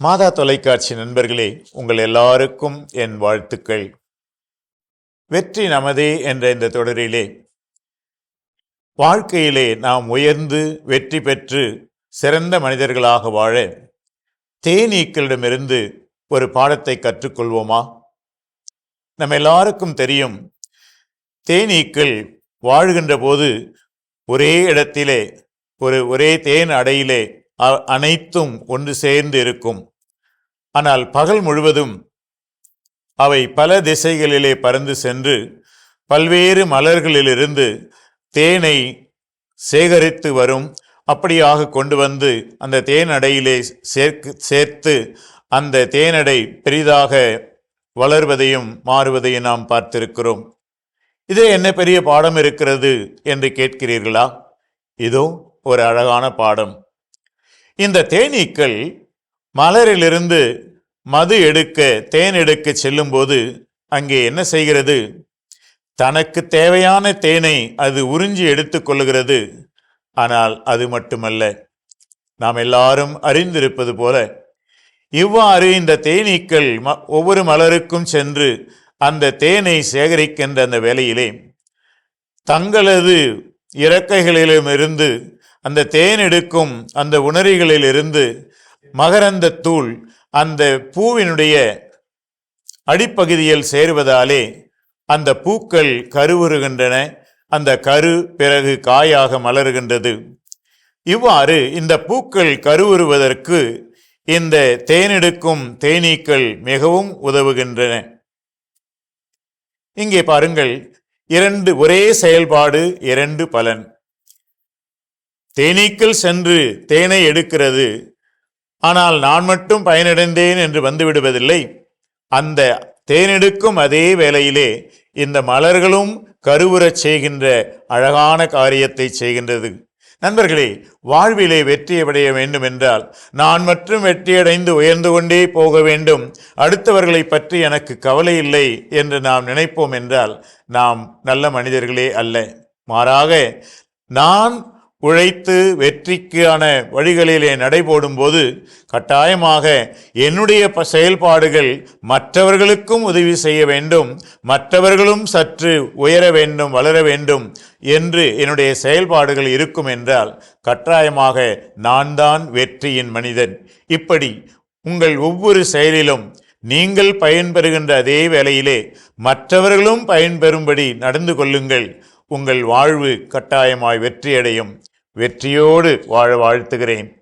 மாதா தொலைக்காட்சி நண்பர்களே உங்கள் எல்லாருக்கும் என் வாழ்த்துக்கள். வெற்றி நமதே என்ற இந்த தொடரிலே வாழ்க்கையிலே நாம் உயர்ந்து வெற்றி பெற்று சிறந்த மனிதர்களாக வாழ தேனீக்களிடமிருந்து ஒரு பாடத்தை கற்றுக்கொள்வோமா? நம்ம எல்லாருக்கும் தெரியும் தேனீக்கள் வாழ்கின்ற போது ஒரே இடத்திலே ஒரு ஒரே தேன் அடையிலே அனைத்தும் ஒன்று சேர்ந்து இருக்கும். ஆனால் பகல் முழுவதும் அவை பல திசைகளிலே பறந்து சென்று பல்வேறு மலர்களிலிருந்து தேனை சேகரித்து வரும். அப்படியாக கொண்டு வந்து அந்த தேனடையிலே சேர்க்கு சேர்த்து அந்த தேனடை பெரிதாக வளர்வதையும் மாறுவதையும் நாம் பார்த்திருக்கிறோம். இதில் என்ன பெரிய பாடம் இருக்கிறது என்று கேட்கிறீர்களா? இதோ ஒரு அழகான பாடம். இந்த தேனீக்கள் மலரிலிருந்து மது எடுக்க தேன் எடுக்க செல்லும்போது அங்கே என்ன செய்கிறது? தனக்கு தேவையான தேனை அது உறிஞ்சி எடுத்துக்கொள்ளுகிறது ஆனால் அது மட்டுமல்ல. நாம் எல்லாரும் அறிந்திருப்பது போல இவ்வாறு இந்த தேனீக்கள் ம ஒவ்வொரு மலருக்கும் சென்று அந்த தேனை சேகரிக்கின்ற அந்த வேலையிலே தங்களது இறக்கைகளிலுமிருந்து அந்த தேன் எடுக்கும் அந்த உணரிகளிலிருந்து மகரந்த தூள் அந்த பூவினுடைய அடிப்பகுதியில் சேருவதாலே அந்த பூக்கள் கருவுறுகின்றன. அந்த கரு பிறகு காயாக மலருகின்றது. இவ்வாறு இந்த பூக்கள் கருவுறுவதற்கு இந்த தேனெடுக்கும் தேனீக்கள் மிகவும் உதவுகின்றன. இங்கே பாருங்கள் இரண்டு ஒரே செயல்பாடு இரண்டு பலன். தேனீக்கள் சென்று தேனை எடுக்கிறது. ஆனால் நான் மட்டும் பயனடைந்தேன் என்று வந்துவிடுவதில்லை அந்த தேனெடுக்கும் அதே வேளையிலே இந்த மலர்களும் கருவுறச் செய்கின்ற அழகான காரியத்தை செய்கின்றது. நண்பர்களே வாழ்விலே வெற்றி அடைய வேண்டும் என்றால் நான் மட்டும் வெற்றியடைந்து உயர்ந்து கொண்டே போக வேண்டும். அடுத்தவர்களை பற்றி எனக்கு கவலை இல்லை என்று நாம் நினைப்போம் என்றால் நாம் நல்ல மனிதர்களே அல்ல. மாறாக நான் உழைத்து வெற்றிக்கான வழிகளிலே நடைபோடும்போது கட்டாயமாக என்னுடைய செயல்பாடுகள் மற்றவர்களுக்கும் உதவி செய்ய வேண்டும் மற்றவர்களும் சற்று உயர வேண்டும் வளர வேண்டும் என்று என்னுடைய செயல்பாடுகள் இருக்கும் என்றால் கட்டாயமாக நான் தான் வெற்றியின் மனிதன். இப்படி உங்கள் ஒவ்வொரு செயலிலும் நீங்கள் பயன்பெறுகின்ற அதே வேளையிலே மற்றவர்களும் பயன்பெறும்படி நடந்து கொள்ளுங்கள். உங்கள் வாழ்வு கட்டாயமாய் வெற்றியடையும். வெற்றியோடு வாழ வாழ்த்துகிறேன்.